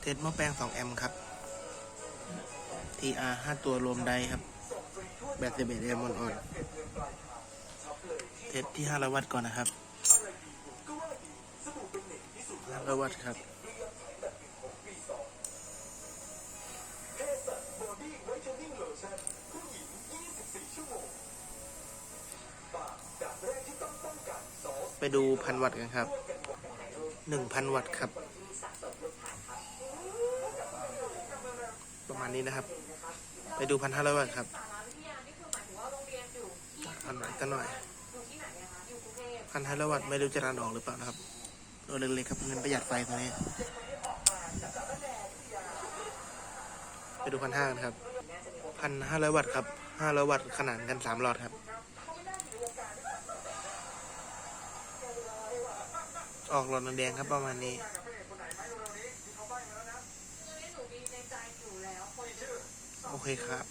เทสหม้อแปลง 2 แอมป์ครับ TR 5 ตัวรวมไดครับ แบต11แอมป์อ่อนๆเทสที่500วัตต์ก่อนนะครับ500วัตต์ครับไปดูพันวัตต์กันครับ 1,000 วัตต์ครับ ณนี้นะครับ ไปดูพันห้าร้อยวัตต์ครับาทยานี่คือหมายถึงว่าโรงเรียนอยู่ที่พันวัตต์กันหน่อยพันห้าร้อยวัตต์ไม่รู้จะรันออกหรือเปล่านะครับตัวเล็กๆครับเงินประหยัดไฟตัวนี้ ไปดูพันห้ากันครับพันห้าร้อยวัตต์ครับห้าร้อยวัตต์ขนานกันสามหลอดครับ ออกหลอดแดงครับประมาณนี้ โอเคครับ